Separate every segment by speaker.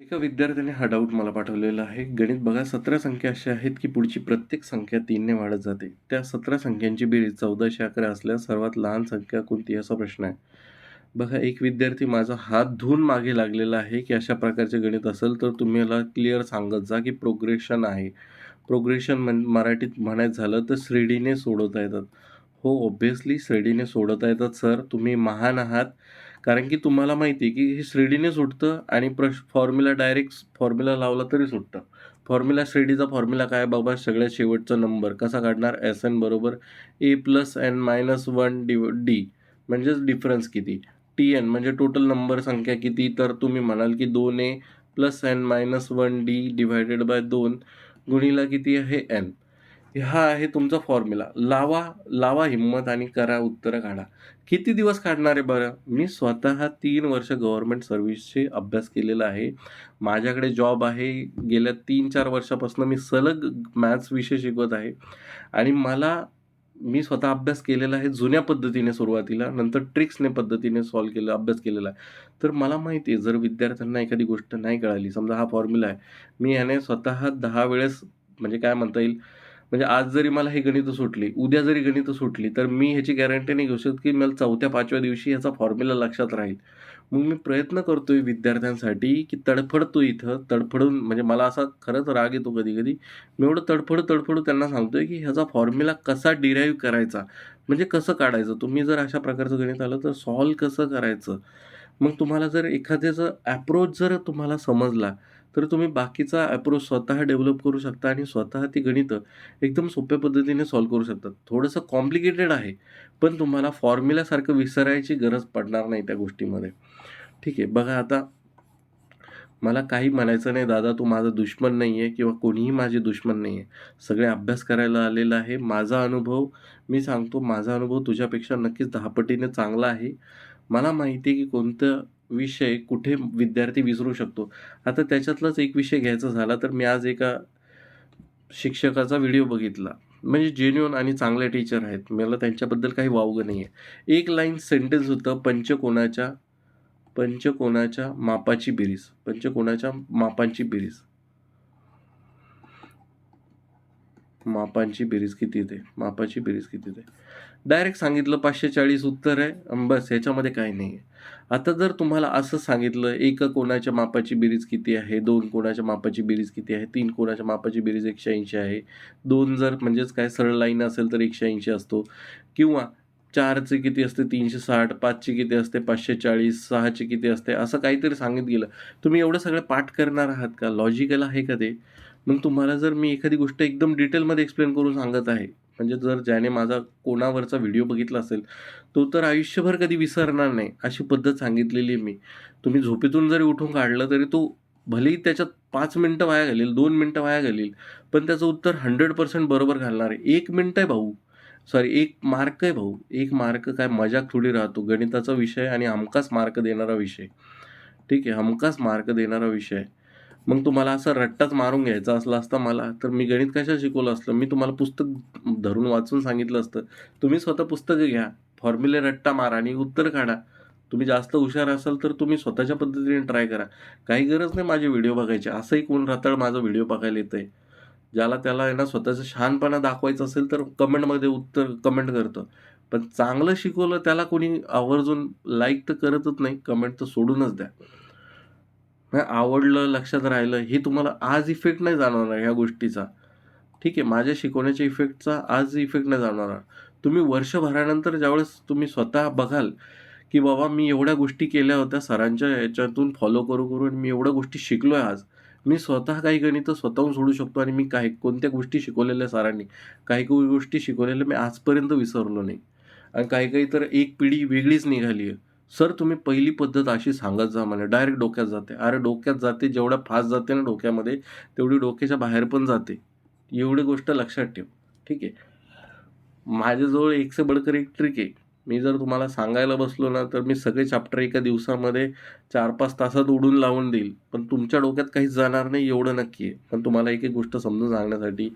Speaker 1: एका विद्यार्थ्याने हा डाऊट मला पाठवलेला आहे. गणित बघा सतरा संख्या अशा आहेत की पुढची प्रत्येक संख्या तीनने वाढत जाते. त्या सतरा संख्यांची बेरीज चौदाशे अकरा असल्यास सर्वात लहान संख्या कोणती असा प्रश्न आहे. बघा एक विद्यार्थी माझा हात धुवून मागे लागलेला आहे की अशा प्रकारचे गणित असेल तर तुम्ही मला क्लिअर सांगत जा की प्रोग्रेशन आहे. प्रोग्रेशन म्हण मराठीत म्हणायचं झालं तर श्रेणीने सोडवता येतात. हो ऑब्व्हियसली श्रेणीने सोडवता येतात सर तुम्ही महान आहात. कारण की तुम्हाला माहिती आहे की हे श्रेणीने सुटतं आणि प्रश फॉर्म्युला डायरेक्ट फॉर्म्युला लावला तरी सुटतं. फॉर्म्युला श्रेणीचा फॉर्म्युला काय बाबा? सगळ्यात शेवटचा नंबर कसा काढणार? एस एन बरोबर A plus N minus one D D म्हणजेच डिफरन्स किती? टी एन म्हणजे टोटल नंबर संख्या किती? तर तुम्ही म्हणाल की दोन A plus N minus one D divided by दोन गुणीला किती आहे? एन हा आहे तुमचा फॉर्म्युला लावा लावा हिंमत आणि करा उत्तरं काढा. किती दिवस काढणार आहे बरं? मी स्वतः तीन वर्ष गव्हर्मेंट सर्व्हिसचे अभ्यास केलेला आहे. माझ्याकडे जॉब आहे. गेल्या तीन चार वर्षापासून मी सलग मॅथ्स विषय शिकवत आहे. आणि मला मी स्वतः अभ्यास केलेला आहे जुन्या पद्धतीने सुरुवातीला. नंतर ट्रिक्सने पद्धतीने सॉल्व केलं अभ्यास केलेला आहे. तर मला माहिती आहे जर विद्यार्थ्यांना एखादी गोष्ट नाही कळाली समजा हा फॉर्म्युला आहे. मी याने स्वतः दहा वेळेस म्हणजे काय म्हणता येईल? म्हणजे आज जरी मला हे गणितं सुटली उद्या जरी गणितं सुटली तर मी ह्याची गॅरंटी नाही घेऊ शकत की मला चौथ्या पाचव्या दिवशी ह्याचा फॉर्म्युला लक्षात राहील. मग मी प्रयत्न करतोय विद्यार्थ्यांसाठी की तडफडतो इथं तडफडून म्हणजे मला असा खरंच राग येतो कधी कधी मी एवढं तडफड तडफडू त्यांना सांगतोय की ह्याचा फॉर्म्युला कसा डिराईव्ह करायचा? म्हणजे कसं काढायचं? तुम्ही जर अशा प्रकारचं गणित आलं तर सॉल्व कसं करायचं? मग तुम्हाला जर एखाद्याचं ॲप्रोच जर तुम्हाला समजला तर तुम्ही बाकीचा अप्रोच स्वतः डेव्हलप करू शकता आणि स्वतः ती गणितं एकदम सोप्या पद्धतीने सॉल्व करू शकता थोडंसं कॉम्प्लिकेटेड आहे पण तुम्हाला फॉर्म्युलासारखं विसरायची गरज पडणार नाही त्या गोष्टीमध्ये. ठीक आहे बघा आता मला काही म्हणायचं नाही दादा तू माझा दुश्मन नाही आहे किंवा कोणीही माझे दुश्मन नाही आहे सगळे अभ्यास करायला आलेला आहे माझा अनुभव मी सांगतो माझा अनुभव तुझ्यापेक्षा नक्कीच दहापटीने चांगला आहे. मला माहिती आहे की कोणतं विषय कुठे विद्यार्थी विसरू शकतो. आता त्याच्यातलाच एक विषय घ्यायचा झाला तर मी आज एका शिक्षकाचा व्हिडिओ बघितला. म्हणजे जेन्युअन आणि चांगले टीचर आहेत. मला त्यांच्याबद्दल काही वावगं नाही आहे एक लाईन सेंटेन्स होतं पंचकोणाच्या पंचकोणाच्या मापाची बेरीज. पंचकोणाच्या मापांची बेरीज. मापांची बेरीज किती येते? मापाची बेरीज किती येते? डायरेक्ट सांगितलं पाचशे चाळीस उत्तर आहे. बस ह्याच्यामध्ये काही नाही आहे आता जर तुम्हाला असं सांगितलं एक कोणाच्या मापाची बेरीज किती आहे दोन कोणाच्या मापाची बेरीज किती आहे तीन कोणाच्या मापाची बेरीज एकशे ऐंशी आहे दोन जर म्हणजेच काय सरळ लाईन असेल तर एकशे ऐंशी असतो. किंवा चारचे किती असते? तीनशे साठ पाचचे किती असते? पाचशे चाळीस सहाचे किती असते? असं काहीतरी सांगित गेलं. तुम्ही एवढं सगळं पाठ करणार आहात का? लॉजिकल आहे का ते? मग तुम्हाला जर मी एखादी गोष्ट एकदम डिटेलमध्ये एक्सप्लेन करून सांगत आहे म्हणजे जर ज्याने माझा कोणावरचा व्हिडिओ बघितला असेल तो तर आयुष्यभर कधी विसरणार नाही अशी पद्धत सांगितलेली आहे मी. तुम्ही झोपेतून जरी उठून काढलं तरी तो भलेही त्याच्यात पाच मिनटं वाया घालील दोन मिनटं वाया घालील पण त्याचं उत्तर हंड्रेड पर्सेंट बरोबर घालणार आहे. एक मिनटं आहे भाऊ. सॉरी एक मार्क आहे भाऊ. एक मार्क काय मजाक थोडी राहतो गणिताचा विषय आणि हमखास मार्क देणारा विषय. ठीक आहे हमखास मार्क देणारा विषय. मग तुम्हाला असं रट्टाच मारून घ्यायचा असला असता मला तर मी गणित कशा शिकवलं असलं? मी तुम्हाला पुस्तक धरून वाचून सांगितलं असतं. तुम्ही स्वतः पुस्तकं घ्या फॉर्म्युले रट्टा मारा आणि उत्तर काढा. तुम्ही जास्त हुशार असाल तर तुम्ही स्वतःच्या पद्धतीने ट्राय करा. काही गरज नाही माझे व्हिडिओ बघायचे. असंही कोण रातळ माझा व्हिडिओ बघायला येतं आहे ज्याला त्याला आहे ना स्वतःचं शहाणपणा दाखवायचं असेल तर कमेंटमध्ये उत्तर कमेंट करतं. पण चांगलं शिकवलं त्याला कोणी आवर्जून लाईक तर करतच नाही कमेंट तर सोडूनच द्या. नाही आवडलं लक्षात राहिलं हे तुम्हाला आज इफेक्ट नाही जाणवणार ह्या गोष्टीचा. ठीक आहे माझ्या शिकवण्याच्या इफेक्टचा आज इफेक्ट नाही जाणवणार तुम्ही वर्षभरानंतर ज्यावेळेस तुम्ही स्वतः बघाल की बाबा मी एवढ्या गोष्टी केल्या होत्या सरांच्या याच्यातून फॉलो करू करून मी एवढ्या गोष्टी शिकलो आहे आज. मी स्वतः काही गणितं स्वतःहून सोडू शकतो आणि मी काही कोणत्या गोष्टी शिकवलेल्या सरांनी काही काही गोष्टी शिकवलेल्या मी आजपर्यंत विसरलो नाही. आणि काही काही तर एक पिढी वेगळीच निघाली आहे. सर तुम्ही पहिली पद्धत अशी सांगत जा मला. डायरेक्ट डोक्यात जाते. अरे डोक्यात जाते जेवढ्या फास्ट जाते ना डोक्यामध्ये तेवढी डोक्याच्या बाहेर पण जाते. एवढी गोष्ट लक्षात ठेव. ठीक आहे? माझ्याजवळ एक से बडकर एक ट्रिक आहे. मी जर तुम्हाला सांगायला बसलो ना तर मी सगळे चॅप्टर एका दिवसामध्ये चार पाच तासात उडून लावून देईल. पण तुमच्या डोक्यात काहीच जाणार नाही एवढं नक्की आहे. पण तुम्हाला एक एक गोष्ट समजून सांगण्यासाठी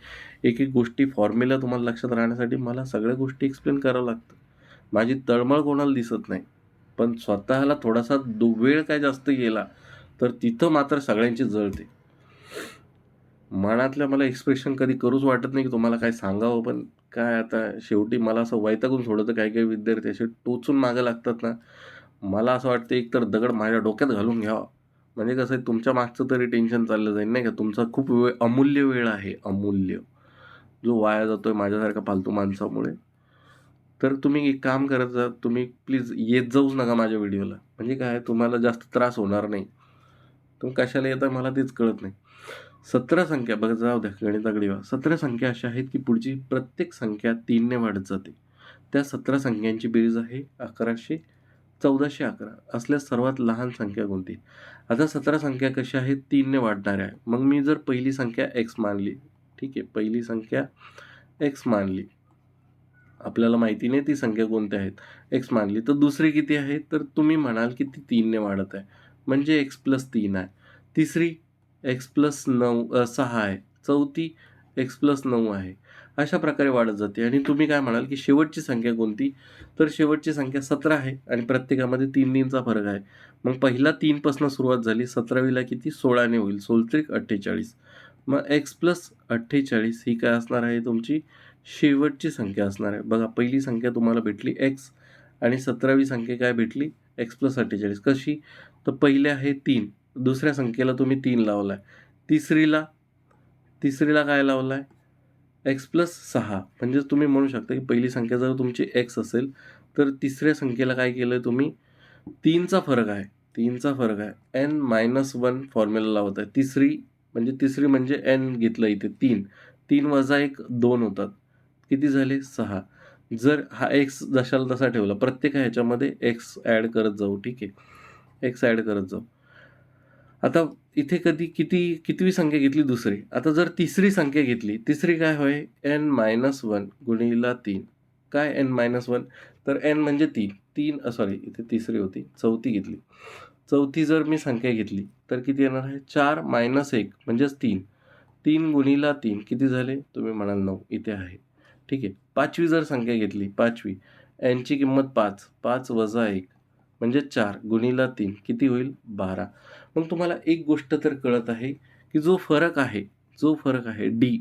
Speaker 1: एक एक गोष्टी फॉर्म्युला तुम्हाला लक्षात राहण्यासाठी मला सगळ्या गोष्टी एक्सप्लेन करावं लागतं माझी तळमळ कोणाला दिसत नाही. पण स्वतःला थोडासा दु वेळ काय जास्त गेला तर तिथं मात्र सगळ्यांची जळते मनातल्या मला एक्सप्रेशन कधी करूच वाटत नाही की तुम्हाला काय सांगावं पण काय आता शेवटी मला असं वैतागून सोडतं काही काही विद्यार्थी असे टोचून मागं लागतात ना. मला असं वाटतं एक तर दगड माझ्या डोक्यात घालून घ्यावा. म्हणजे कसं आहे तुमच्या मागचं तरी टेन्शन चाललं जाईल नाही का. तुमचा खूप वेळ अमूल्य वेळ आहे अमूल्य. जो वाया जातो आहे माझ्यासारखा फालतू माणसामुळे. तर तुम्ही एक काम करत जा तुम्ही प्लीज येत जाऊच नका माझ्या व्हिडिओला म्हणजे काय तुम्हाला जास्त त्रास होणार नाही. तुम्ही कशाला येता मला तेच कळत नाही. सतरा संख्या बघा जाऊ द्या गणिताकडे वा सतरा संख्या अशा आहेत की पुढची प्रत्येक संख्या तीनने वाढत जाते. त्या सतरा संख्यांची बेरीज आहे अकराशे चौदाशे अकरा. असल्यास सर्वात लहान संख्या कोणती? आता सतरा संख्या कशा आहेत तीनने वाढणाऱ्या. आहे मग मी जर पहिली संख्या एक्स मानली ठीक आहे पहिली संख्या एक्स मानली आपल्याला माहिती नाही ती संख्या कोणत्या आहेत? एक्स मानली तर दुसरी किती आहे? तर तुम्ही म्हणाल की ती तीनने वाढत आहे. म्हणजे एक्स प्लस तीन आहे. तिसरी एक्स प्लस नऊ सहा आहे. चौथी एक्स प्लस नऊ आहे. अशा प्रकारे वाढत जाते. आणि तुम्ही काय म्हणाल की शेवटची संख्या कोणती? तर शेवटची संख्या सतरा आहे आणि प्रत्येकामध्ये तीन तीनचा फरक आहे. मग पहिला तीनपासून सुरुवात झाली. सतरावीला किती? सोळाने होईल. सोलत्रिक अठ्ठेचाळीस. मग एक्स प्लस अठ्ठेचाळीस ही काय असणार आहे तुमची? शेवटची संख्या असणार आहे. बघा पहिली संख्या तुम्हाला भेटली एक्स आणि सतरावी संख्या काय भेटली? एक्स प्लस अठ्ठेचाळीस. कशी? तर पहिले आहे तीन. दुसऱ्या संख्येला तुम्ही तीन लावला आहे तिसरीला तिसरीला काय लावला आहे एक्स प्लस सहा. म्हणजेच तुम्ही म्हणू शकता की पहिली संख्या जर तुमची एक्स असेल तर तिसऱ्या संख्येला काय केलं आहे तुम्ही? तीनचा फरक आहे. तीनचा फरक आहे. एन मायनस वन फॉर्म्युला लावत आहे तिसरी म्हणजे तिसरी म्हणजे एन घेतलं इथे तीन. तीन वजा एक दोन होतात. किती झाले? सहा. जर हा एक्स जशाला तसा ठेवला प्रत्येक ह्याच्यामध्ये एक्स ॲड करत जाऊ ठीक आहे? एक्स ॲड करत जाऊ. आता इथे कधी किती कितवी संख्या घेतली? दुसरी. आता जर तिसरी संख्या घेतली तिसरी काय होय? एन मायनस वन गुणिला तीन. काय एन मायनस वन तर एन म्हणजे तीन. तीन सॉरी इथे तिसरी होती. चौथी घेतली. चौथी जर मी संख्या घेतली तर किती येणार आहे? चार मायनस एक म्हणजेच तीन. तीन गुणिला तीन. किती झाले? तुम्ही म्हणाल नऊ. इथे आहे. ठीक आहे. पाचवी जर संख्या घेतली पाचवी यांची किंमत पाच पाच वजा एक म्हणजे चार गुणिला तीन किती होईल? बारा. मग तुम्हाला एक गोष्ट तर कळत आहे की जो फरक आहे जो फरक आहे डी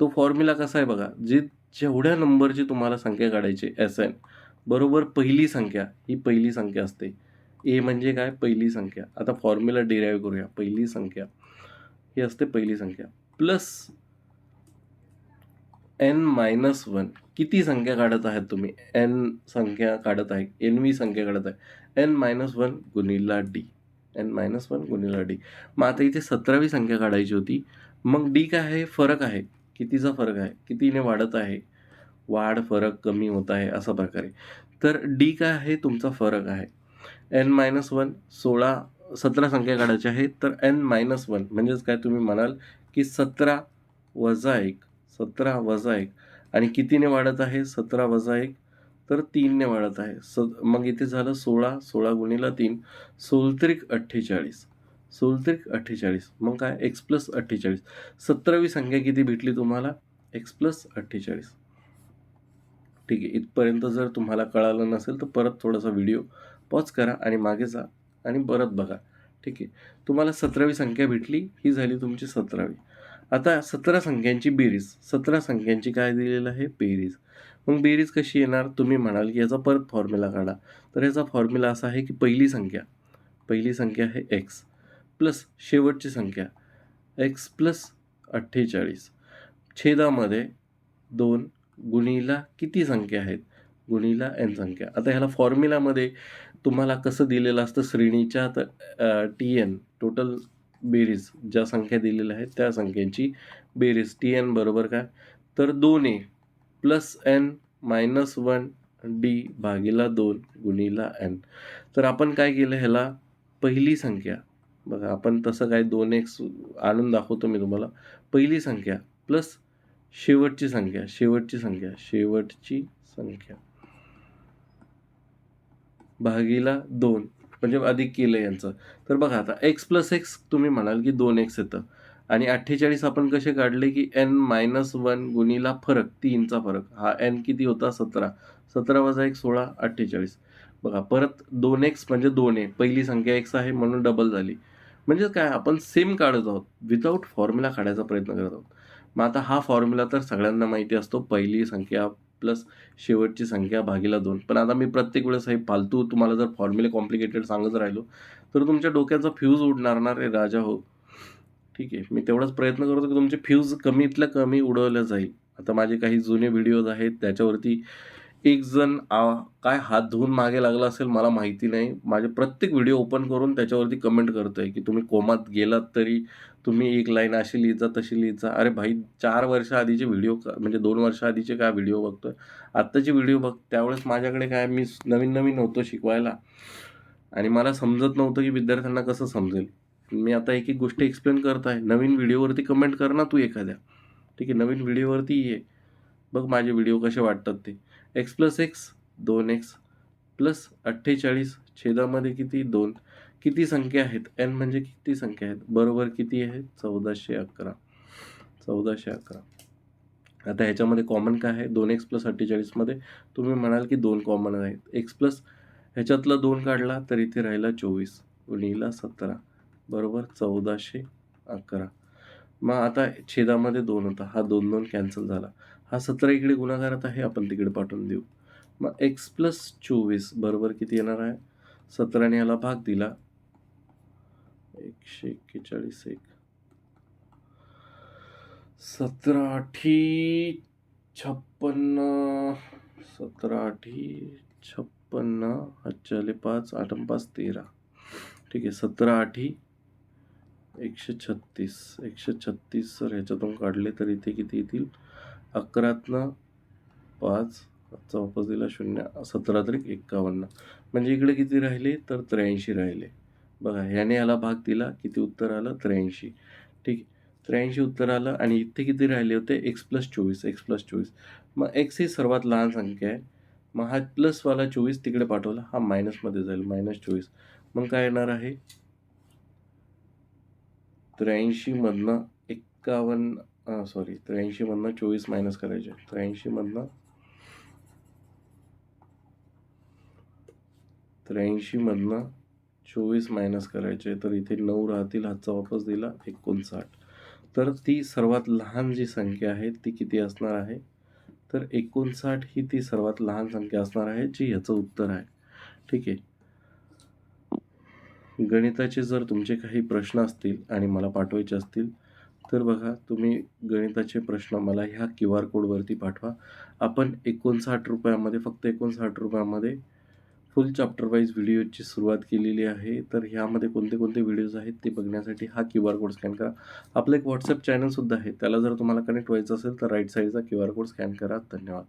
Speaker 1: तो फॉर्म्युला कसा आहे बघा जे जेवढ्या नंबरची तुम्हाला संख्या काढायची एस एन बरोबर पहिली संख्या ही पहिली संख्या असते. ए म्हणजे काय? पहिली संख्या. आता फॉर्म्युला डिराईव्ह करूया. पहिली संख्या ही असते पहिली संख्या. Plus N minus one. किती संख्या काढत आहात तुम्ही? एन संख्या काढत आहे. एन वी संख्या काढत आहे. एन मायनस वन गुणिला डी. एन मायनस वन गुणिला डी. मग आता इथे सतरावी संख्या काढायची होती. मग डी काय आहे? फरक आहे. कितीचा फरक आहे? कितीने वाढत आहे? वाढ फरक कमी होत आहे असा प्रकारे. तर डी काय आहे? तुमचा फरक आहे. एन मायनस वन सोळा सतरा संख्या काढायच्या आहेत तर एन मायनस वन. म्हणजेच काय? तुम्ही म्हणाल की सतरा वजा एक सतरा वजा एक. आणि कितीने वाढत आहे? सतरा वजा एक. तर तीनने वाढत आहे. स मग इथे झालं सोळा. सोळा गुणिला तीन. सोलत्रिक अठ्ठेचाळीस. सोलत्रिक अठ्ठेचाळीस. मग काय? एक्स प्लस अठ्ठेचाळीस. सतरावी संख्या किती भेटली तुम्हाला? एक्स प्लस अठ्ठेचाळीस. ठीक आहे. इथपर्यंत जर तुम्हाला कळालं नसेल तर परत थोडासा व्हिडिओ पॉज करा आणि मागे जा आणि परत बघा. ठीक आहे. तुम्हाला सतरावी संख्या भेटली. ही झाली तुमची सतरावी. आता सतरा संख्यांची बेरीज. सतरा संख्यांची काय दिलेलं आहे? बेरीज. मग बेरीज कशी येणार? तुम्ही म्हणाल की याचा परत फॉर्म्युला काढा. तर याचा फॉर्म्युला असा आहे की पहिली संख्या. पहिली संख्या आहे एक्स प्लस शेवटची संख्या. एक्स प्लस अठ्ठेचाळीस. छेदामध्ये दोन गुणीला किती संख्या आहेत? गुणीला एन संख्या. आता ह्याला फॉर्म्युलामध्ये तुम्हाला कसं दिलेलं असतं? श्रेणीच्या तर टी एन टोटल बेरीज ज्या संख्या दिलेल्या आहेत त्या संख्यांची बेरीज. टी एन बरोबर काय? तर दोन A plus N minus one D भागीला दोन गुणीला एन. तर आपण काय केलं? ह्याला पहिली संख्या. बघा आपण तसं काय दोन एक्स आणून दाखवतो मी तुम्हाला. पहिली संख्या प्लस शेवटची संख्या शेवटची संख्या शेवटची संख्या. भागीला दोन. म्हणजे अधिक केलं यांचं. तर बघा आता एक्स प्लस एक्स तुम्ही म्हणाल की दोन एक्स येतं. आणि अठ्ठेचाळीस आपण कसे काढले की एन मायनस वन गुणीला फरक तीनचा फरक. हा एन किती होता? सतरा. सतरा वजा एक सोळा अठ्ठेचाळीस. बघा परत दोन एक्स म्हणजे दोन आहे. पहिली संख्या एक्स आहे म्हणून डबल झाली. म्हणजे काय आपण सेम काढत आहोत. विदाऊट फॉर्म्युला काढायचा प्रयत्न करत आहोत. मग आता हा फॉर्म्युला तर सगळ्यांना माहिती असतो. पहिली संख्या प्लस शेवटची संख्या भागीला दोन. पण आता मी प्रत्येक वेळेस हे फालतू तुम्हाला जर फॉर्म्युले कॉम्प्लिकेटेड सांगत राहिलो तर तुमच्या डोक्याचा फ्यूज उडणार ना रे राजा हो. ठीक आहे मी तेवढाच प्रयत्न करतो की तुमचे फ्यूज कमीतल्या कमी उडवलं जाईल. आता माझे काही जुने व्हिडिओज आहेत त्याच्यावरती एक जण आ काय हात धुवून मागे लागला असेल मला माहिती नाही. माझे प्रत्येक व्हिडिओ ओपन करून त्याच्यावरती कमेंट करतो आहे की तुम्ही कोमात गेलात तरी तुम्ही एक लाईन अशी लिहित जा तशी लिहित जा अरे भाई चार वर्ष आधीचे व्हिडिओ म्हणजे दोन वर्ष आधीचे काय व्हिडिओ बघतोय? आत्ताचे व्हिडिओ बघ त्यावेळेस माझ्याकडे काय मी नवीन नवीन होतो शिकवायला. आणि मला समजत नव्हतं की विद्यार्थ्यांना कसं समजेल. मी आता एक एक गोष्ट एक्सप्लेन करत आहे. नवीन व्हिडिओवरती कमेंट कर ना तू एखाद्या. ठीक आहे नवीन व्हिडिओवरती ये. बघ माझे व्हिडिओ कसे वाटतात ते. एक्स प्लस एक्स दोन एक्स प्लस अठ्ठेचाळीस छेदामध्ये किती? दोन. किती संख्या आहेत? एन म्हणजे किती संख्या आहेत? बरोबर किती आहेत चौदाशे अकरा. चौदाशे अकरा. आता ह्याच्यामध्ये कॉमन काय आहे? दोन एक्स प्लस अठ्ठेचाळीसमध्ये तुम्ही म्हणाल की दोन कॉमन आहेत. एक्स प्लस ह्याच्यातला दोन काढला तर इथे राहिला चोवीस. उणीला सतरा. बरोबर? चौदाशे अकरा. मग आता छेदामध्ये दोन होता. हा दोन दोन कॅन्सल झाला. हा सतरा इकडे गुणाकारात आहे. आपण तिकडे पाठवून देऊ. मग एक्स प्लस चोवीस. बरोबर किती येणार आहे? सतराने याला भाग दिला. एकशे एक्केचाळीस एक. सतरा आठी छप्पन्न सतरा आठी छप्पन्न आजच्याले पाच आठ पाच तेरा. ठीक आहे सतरा आठी एकशे छत्तीस. एकशे छत्तीस सर ह्याच्यातून काढले तर इथे किती येतील? अकरातनं पाच आजचा वापस दिला शून्य सतरा तरी एक्कावन्न म्हणजे इकडे किती राहिले? तर त्र्याऐंशी राहिले. बघा ह्याने याला भाग दिला किती उत्तर आलं? त्र्याऐंशी. ठीक आहे. त्र्याऐंशी उत्तर आलं आणि इथे किती राहिले होते? एक्स प्लस चोवीस एक्स प्लस चोवीस. मग एक्स ही सर्वात लहान संख्या आहे. मग हा प्लसवाला चोवीस तिकडे पाठवला. हा मायनसमध्ये जाईल. मायनस चोवीस. मग काय येणार आहे? त्र्याऐंशीमधनं एक्कावन्न सॉरी त्र्याऐंशीमधनं चोवीस मायनस करायचे. त्र्याऐंशीमधनं त्र्याऐंशीमधनं चोवीस मायनस करायचे तर इथे नऊ राहतील हातचा वापस दिला एकोणसाठ. तर ती सर्वात लहान जी संख्या आहे ती किती असणार आहे? तर एकोणसाठ ही ती सर्वात लहान संख्या असणार आहे जी ह्याचं उत्तर आहे. ठीक आहे? गणिताचे जर तुमचे काही प्रश्न असतील आणि मला पाठवायचे असतील तर बघा तुम्ही गणिताचे प्रश्न मला ह्या क्यू आर कोडवरती पाठवा. आपण एकोणसाठ रुपयामध्ये फक्त एकोणसाठ रुपयामध्ये फुल चॅप्टर वाईज व्हिडिओची सुरुवात केलेली आहे. तर ह्यामध्ये कोणते कोणते व्हिडिओज आहेत ते बघण्यासाठी हा क्यू आर कोड स्कॅन करा. आपलं एक व्हॉट्सअप चॅनलसुद्धा आहे. त्याला जर तुम्हाला कनेक्ट व्हायचं असेल तर राईट साईडचा क्यू आर कोड स्कॅन करा. धन्यवाद.